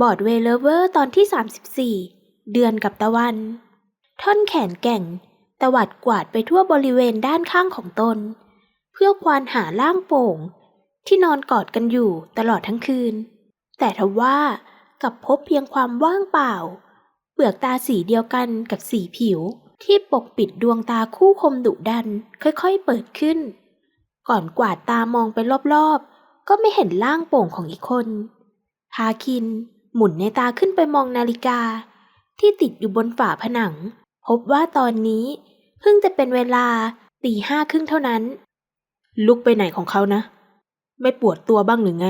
บอดเวเลเวอร์ตอนที่ 34 เดือนกับตะวัน ท่อนแขนแก่ง ตวัดกวาดไปทั่วบริเวณด้านข้างของตน เพื่อควานหาร่างโป่ง ที่นอนกอดกันอยู่ตลอดทั้งคืน แต่ทว่ากลับพบเพียงความว่างเปล่า เปลือกตาสีเดียวกันกับสีผิว ที่ปกปิดดวงตาคู่คมดุดันค่อยๆเปิดขึ้น ก่อนกวาดตามองไปรอบๆ ก็ไม่เห็นร่างโป่งของอีกคนพาคิน หมุนในตาขึ้นไปมองนาฬิกา ที่ติดอยู่บนฝาผนัง พบว่าตอนนี้ เพิ่งจะเป็นเวลาตีห้าครึ่งเท่านั้น ลุกไปไหนของเขานะ ไม่ปวดตัวบ้างหรือไง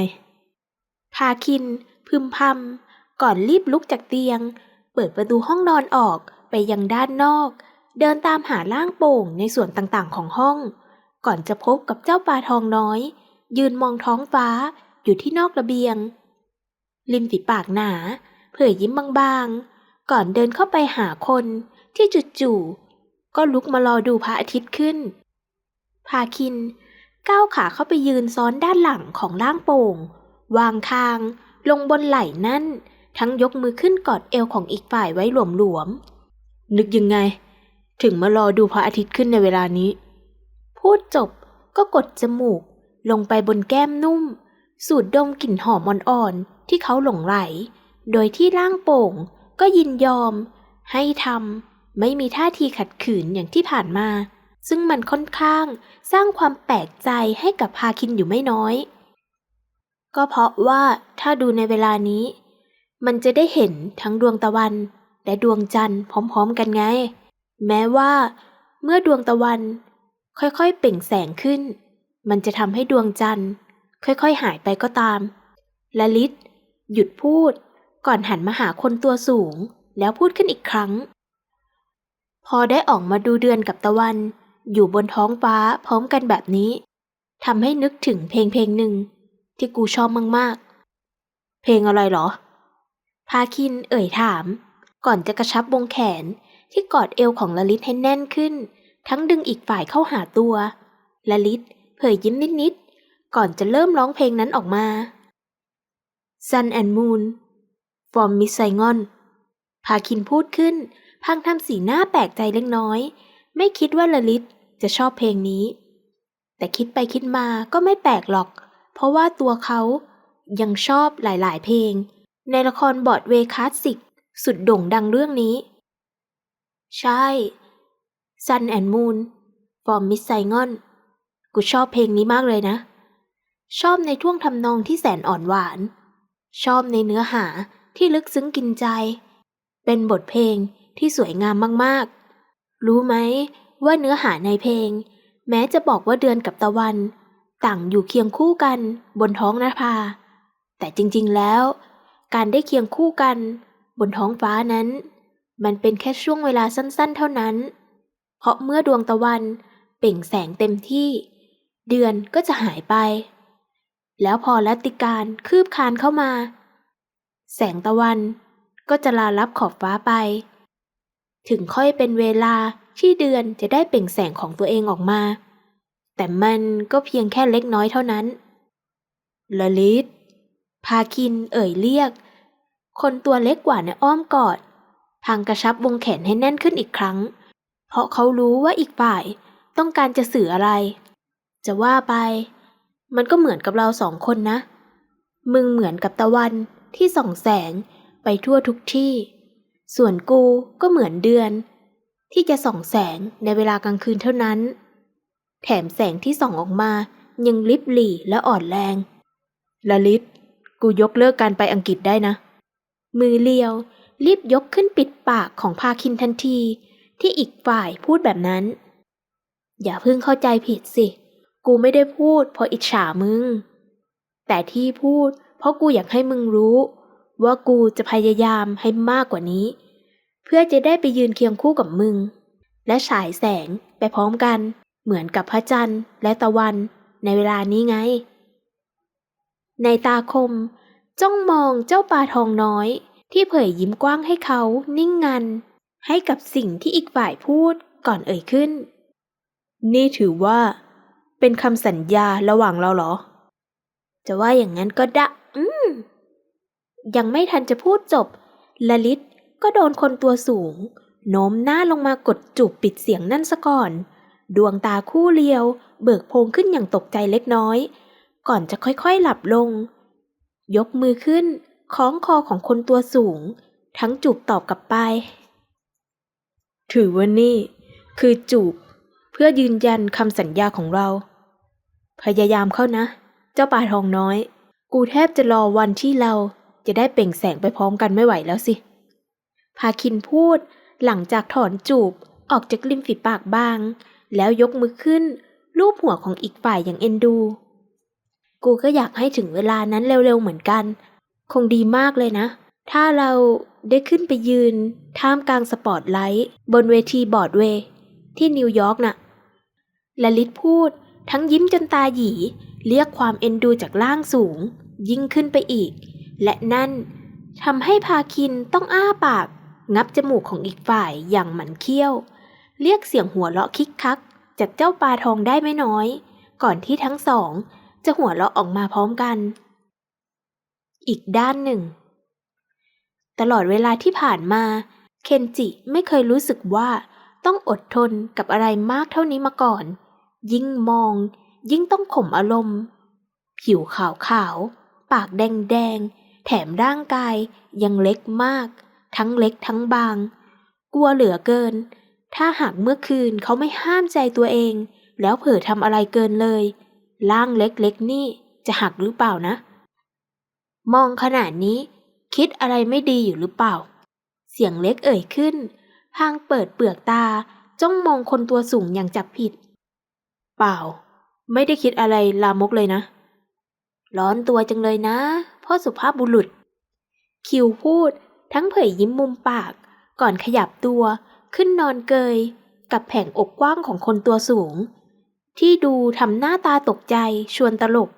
พาคิน พึมพำก่อนรีบลุกจากเตียง เปิดประตูห้องนอนออกไปยังด้านนอก เดินตามหาร่างโป่งในส่วนต่างๆของห้อง ก่อนจะพบกับเจ้าปลาทองน้อย ยืนมองท้องฟ้าอยู่ที่นอกระเบียง ริมฝีปากหนา เผยยิ้มบางๆ ก่อนเดินเข้าไปหาคนที่จู่ๆก็ลุกมารอดูพระอาทิตย์ขึ้น พาคินก้าวขาเข้าไปยืนซ้อนด้านหลังของร่างโป่ง วางคาง ลงบนไหล่นั่น ทั้งยกมือขึ้นกอดเอวของอีกฝ่ายไว้หลวมๆ นึกยังไง ถึงมารอดูพระอาทิตย์ขึ้นในเวลานี้ พูดจบก็กดจมูกลงไปบนแก้มนุ่ม สูดดมกลิ่นหอมอ่อนๆ ที่เขาหลงไหล โดยที่ร่างโป่งก็ยินยอม ให้ทำไม่มีท่าทีขัดขืนอย่างที่ผ่านมา ซึ่งมันค่อนข้างสร้างความแปลกใจให้กับพาคินอยู่ไม่น้อย ก็เพราะว่าถ้าดูในเวลานี้ มันจะได้เห็นทั้งดวงตะวัน และดวงจันทร์พร้อมๆกันไง แม้ว่า เมื่อดวงตะวัน ค่อยๆเปล่งแสงขึ้น มันจะทำให้ดวงจันทร์ค่อยๆ หายไปก็ตามและลิศ หยุดพูด ก่อนหันมาหาคนตัวสูง แล้วพูดขึ้นอีกครั้ง พอได้ออกมาดูเดือนกับตะวัน อยู่บนท้องฟ้าพร้อมกันแบบนี้ทำให้นึกถึงเพลงเพลงหนึ่ง ที่กูชอบมากๆ เพลงอะไรเหรอ พาคินเอ่ยถาม ก่อนจะกระชับวงแขนที่กอดเอวของละลิศให้แน่นขึ้น ทั้งดึงอีกฝ่ายเข้าหาตัวละลิศเผยยิ้มนิดๆ ก่อนจะเริ่มร้องเพลงนั้นออกมา Sun and Moon from Miss Saigon พาคินพูดขึ้น พังทำสีหน้าแปลกใจเล็กน้อย ไม่คิดว่าละลิศจะชอบเพลงนี้ แต่คิดไปคิดมาก็ไม่แปลกหรอก เพราะว่าตัวเขายังชอบหลายๆ เพลง ในละครบอดเวคลาสสิก สุดโด่งดังเรื่องนี้ ใช่ Sun and Moon from Miss Saigon กูชอบเพลงนี้มากเลยนะ ชอบในท่วงทำนองที่แสนอ่อนหวาน ชอบในเนื้อหาที่ลึกซึ้งกินใจ เป็นบทเพลงที่สวยงามมากๆ รู้ไหมว่าเนื้อหาในเพลง แม้จะบอกว่าเดือนกับตะวัน ต่างอยู่เคียงคู่กันบนท้องนภา แต่จริงๆแล้ว การได้เคียงคู่กัน บนท้องฟ้านั้น มันเป็นแค่ช่วงเวลาสั้นๆ เท่านั้น เพราะเมื่อดวงตะวันเปล่งแสงเต็มที่ เดือนก็จะหายไป แล้วพอรัตติการคืบคานเข้ามา แสงตะวันก็จะลาลับขอบฟ้าไป ถึงค่อยเป็นเวลาที่เดือนจะได้เปล่งแสงของตัวเองออกมา แต่มันก็เพียงแค่เล็กน้อยเท่านั้นละลิศพาคินเอ่ยเรียก คนตัวเล็กกว่าในอ้อมกอดพังกระชับวงแขนให้แน่นขึ้นอีกครั้ง เพราะเขารู้ว่าอีกฝ่ายต้องการจะสื่ออะไร จะว่าไป มันก็เหมือนกับเราสองคนนะ มึงเหมือนกับตะวันที่ส่องแสงไปทั่วทุกที่ ส่วนกูก็เหมือนเดือน ที่จะส่องแสงในเวลากลางคืนเท่านั้น แถมแสงที่ส่องออกมายังลิบหลี่และอ่อนแรงละลิศกูยกเลิกการไปอังกฤษได้นะ มือเลียว รีบยกขึ้นปิดปากของพาคินทันที ที่อีกฝ่ายพูดแบบนั้น อย่าเพิ่งเข้าใจผิดสิ กูไม่ได้พูดเพราะอิจฉามึง แต่ที่พูดเพราะกูอยากให้มึงรู้ ว่ากูจะพยายามให้มากกว่านี้ เพื่อจะได้ไปยืนเคียงคู่กับมึง และฉายแสงไปพร้อมกัน เหมือนกับพระจันทร์และตะวันในเวลานี้ไง ในตาคมจ้องมองเจ้าปลาทองน้อย ที่เผยยิ้มกว้างให้เขานิ่งงัน ให้กับสิ่งที่อีกฝ่ายพูดก่อนเอ่ยขึ้น นี่ถือว่า เป็นคำสัญญาระหว่างเราเหรอ จะว่าอย่างนั้นก็ได้อืม ยังไม่ทันจะพูดจบลลิตก็โดนคนตัวสูง โน้มหน้าลงมากดจูบปิดเสียงนั่นซะก่อน ดวงตาคู่เลียว เบิกโพงขึ้นอย่างตกใจเล็กน้อย ก่อนจะค่อยๆหลับลง ยกมือขึ้นคล้องคอของคนตัวสูง ทั้งจูบตอบกลับไป ถือว่านี่ คือจูบเพื่อยืนยันคำสัญญาของเรา พยายามเข้านะ เจ้าปลาทองน้อย กูแทบจะรอวันที่เราจะได้เปล่งแสงไปพร้อมกันไม่ไหวแล้วสิ พาคินพูดหลังจากถอนจูบออกจากริมฝีปากบาง แล้วยกมือขึ้นลูบหัวของอีกฝ่ายอย่างเอ็นดู กูก็อยากให้ถึงเวลานั้นเร็วๆเหมือนกัน คงดีมากเลยนะ ถ้าเราได้ขึ้นไปยืน ท่ามกลางสปอตไลท์ บนเวทีบอร์ดเวย์ที่นิวยอร์กน่ะลลิตพูด ทั้งยิ้มจนตาหยีเรียกความเอ็นดูจากล่างสูง ยิ่งขึ้นไปอีก และนั่นทำให้พาคินต้องอ้าปาก งับจมูกของอีกฝ่ายอย่างหมันเคี้ยว เรียกเสียงหัวเราะคิกคัก จากเจ้าปลาทองได้ไม่น้อย ก่อนที่ทั้งสอง จะหัวเราะออกมาพร้อมกัน อีกด้านหนึ่ง ตลอดเวลาที่ผ่านมา เคนจิไม่เคยรู้สึกว่าต้องอดทนกับอะไรมากเท่านี้มาก่อน ยิ่งมอง ยิ่งต้องข่มอารมณ์ ผิวขาวขาว ปากแดงแดง แถมร่างกายยังเล็กมาก ทั้งเล็กทั้งบาง กลัวเหลือเกิน ถ้าหากเมื่อคืนเขาไม่ห้ามใจตัวเอง แล้วเผลอทำอะไรเกินเลย ร่างเล็กๆนี่จะหักหรือเปล่านะ มองขนาดนี้คิดอะไรไม่ดีอยู่หรือเปล่า เสียงเล็กเอ่ยขึ้น พางเปิดเปลือกตาจ้องมองคนตัวสูงอย่างจับผิด เปล่า ไม่ได้คิดอะไรลามกเลยนะ ร้อนตัวจังเลยนะ พ่อสุภาพบุรุษ คิวพูดทั้งเผยยิ้มมุมปาก ก่อนขยับตัวขึ้นนอนเกย กับแผงอกกว้างของคนตัวสูง ที่ดูทำหน้าตาตกใจชวนตลก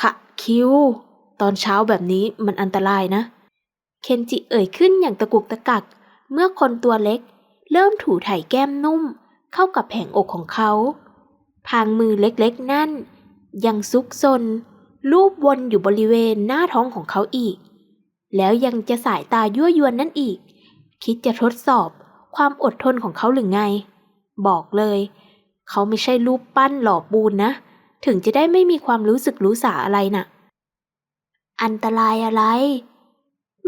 ค่ะ คิว ตอนเช้าแบบนี้มันอันตรายนะ เคนจิเอ่ยขึ้นอย่างตะกุกตะกัก เมื่อคนตัวเล็ก เริ่มถูไถแก้มนุ่มเข้ากับแผงอกของเขา พางมือเล็กๆนั่น ยังซุกซนลูบวนอยู่บริเวณหน้าท้องของเขาอีก แล้วยังจะสายตายั่วยวนนั่นอีก คิดจะทดสอบความอดทนของเขาหรือไง บอกเลย เขาไม่ใช่รูปปั้นหล่อปูนนะ ถึงจะได้ไม่มีความรู้สึกรู้สาอะไรน่ะ อันตรายอะไร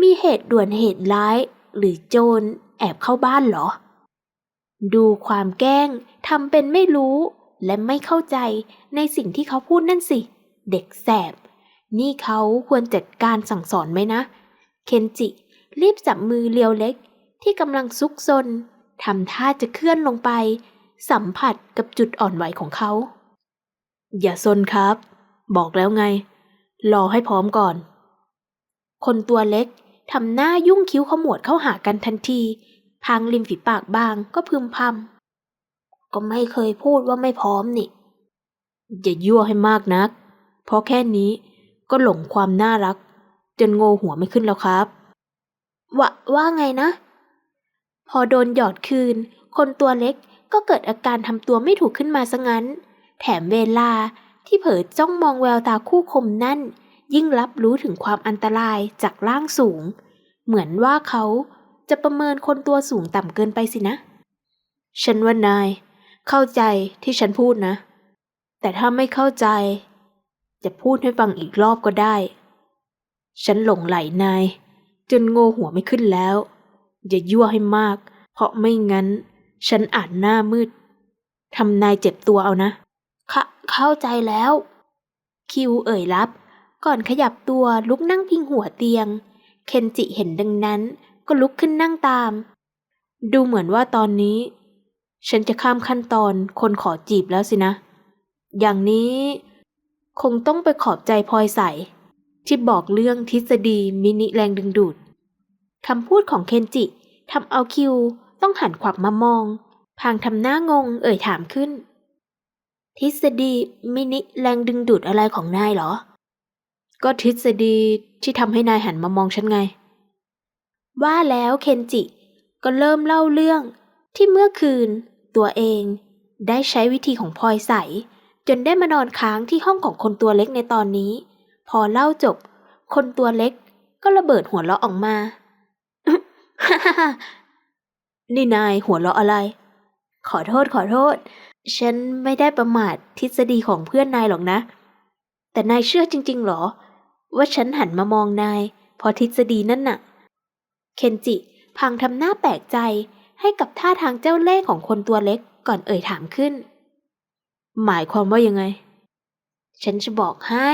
มีเหตุด่วนเหตุร้าย หรือโจรแอบเข้าบ้านเหรอ ดูความแกล้งทำเป็นไม่รู้ และไม่เข้าใจในสิ่งที่เขาพูดนั่นสิ เด็กแสบ นี่เขาควรจัดการสั่งสอนไหมนะ เคนจิ รีบจับมือเลียวเล็ก ที่กำลังซุกซนทำท่าจะเคลื่อนลงไป สัมผัสกับจุดอ่อนไหวของเขา อย่าซนครับ บอกแล้วไง รอให้พร้อมก่อน คนตัวเล็กทำหน้ายุ่งคิ้วขมวดเข้าหากันทันทีพางริมฝีปากบางก็พึมพำ ก็ไม่เคยพูดว่าไม่พร้อมนี่ อย่ายั่วให้มากนัก เพราะแค่นี้ก็หลงความน่ารัก จนโงหัวไม่ขึ้นแล้วครับ ว่าว่าไงนะ พอโดนหยอดคืน คนตัวเล็กก็เกิดอาการทำตัวไม่ถูกขึ้นมาซะงั้น แถมเวลาที่เผลอจ้องมองแววตาคู่คมนั่น ยิ่งรับรู้ถึงความอันตรายจากร่างสูง เหมือนว่าเขาจะประเมินคนตัวสูงต่ำเกินไปสินะ ฉันว่านาย เข้าใจที่ฉันพูดนะ แต่ถ้าไม่เข้าใจ จะพูดให้ฟังอีกรอบก็ได้ ฉันหลงไหลนาย จนโงหัวไม่ขึ้นแล้ว อย่ายั่วให้มาก เพราะไม่งั้น ฉันอาจหน้ามืดทำนายเจ็บตัวเอานะค่ะเข้าใจแล้ว คิวเอ่ยรับ ก่อนขยับตัวลุกนั่งพิงหัวเตียง เคนจิเห็นดังนั้นก็ลุกขึ้นนั่งตาม ดูเหมือนว่าตอนนี้ ฉันจะข้ามขั้นตอนคนขอจีบแล้วสินะ อย่างนี้ คงต้องไปขอบใจพลอยใส ที่บอกเรื่องทฤษฎีมินิแรงดึงดูดคำพูดของเคนจิทำเอาคิวต้องหันขวับมามอง พางทำหน้างงเอ่ยถามขึ้น ทฤษฎีมินิแรงดึงดูดอะไรของนายเหรอ ก็ทฤษฎีที่ทำให้นายหันมามองฉันไง ว่าแล้วเคนจิก็เริ่มเล่าเรื่องที่เมื่อคืน ตัวเอง ได้ใช้วิธีของพลอยใส จนได้มานอนค้างที่ห้องของคนตัวเล็กในตอนนี้ พอเล่าจบ คนตัวเล็กก็ระเบิดหัวเราะออกมา นี่นายหัวเราะอะไร ขอโทษขอโทษ ฉันไม่ได้ประมาททฤษฎีของเพื่อนนายหรอกนะ แต่นายเชื่อจริง ๆ หรอ ว่าฉันหันมามองนาย พอทฤษฎีนั่นน่ะ เคนจิพังทำหน้าแปลกใจ ให้กับท่าทางเจ้าเล่ห์ของคนตัวเล็กก่อนเอ่ยถามขึ้น หมายความว่ายังไง ฉันจะบอกให้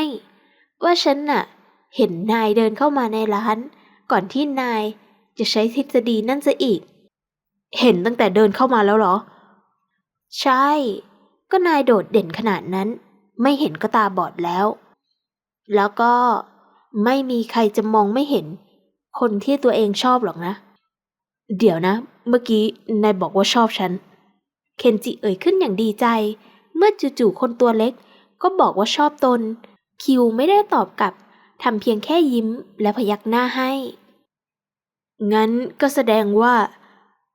ว่าฉันน่ะ เห็นนายเดินเข้ามาในร้าน ก่อนที่นายจะใช้ทฤษฎีนั่นซะอีก เห็นตั้งแต่เดินเข้ามาแล้วเหรอ ใช่ ก็นายโดดเด่นขนาดนั้น ไม่เห็นก็ตาบอดแล้ว แล้วก็ไม่มีใครจะมองไม่เห็น คนที่ตัวเองชอบหรอกนะ เดี๋ยวนะ เมื่อกี้นายบอกว่าชอบฉัน เคนจิเอ่ยขึ้นอย่างดีใจ เมื่อจู่ๆคนตัวเล็ก ก็บอกว่าชอบตน คิวไม่ได้ตอบกลับทำเพียงแค่ยิ้มและพยักหน้าให้ งั้นก็แสดงว่า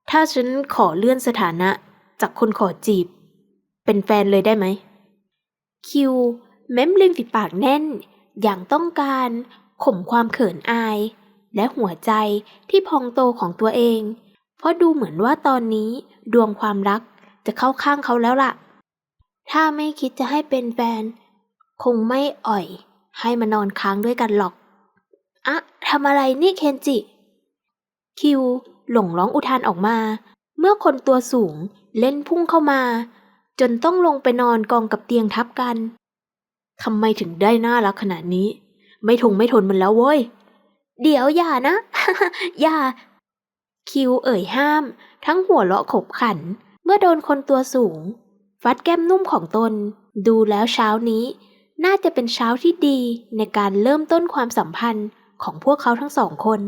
ถ้าฉันขอเลื่อนสถานะจากคนขอจีบ เป็นแฟนเลยได้ไหม คิว เม้มริมฝีปากแน่น อย่างต้องการข่มความเขินอาย และหัวใจที่พองโตของตัวเอง เพราะดูเหมือนว่าตอนนี้ดวงความรักจะเข้าข้างเขาแล้วล่ะ ถ้าไม่คิดจะให้เป็นแฟน คงไม่อ่อย ให้มานอนค้างด้วยกันหรอก อะทำอะไรนี่เคนจิ คิวหลงร้องอุทานออกมา เมื่อคนตัวสูงเล่นพุ่งเข้ามา จนต้องลงไปนอนกองกับเตียงทับกันทำไมถึงได้น่ารักขนาดนี้ ไม่ทงไม่ทนมันแล้วเว้ย เดี๋ยวอย่านะ อย่า คิวเอ่ยห้าม ทั้งหัวเราะขบขัน เมื่อโดนคนตัวสูง ฟัดแก้มนุ่มของตน ดูแล้วเช้านี้ น่าจะเป็นเช้าที่ดีในการเริ่มต้นความสัมพันธ์ของพวกเขาทั้งสองคน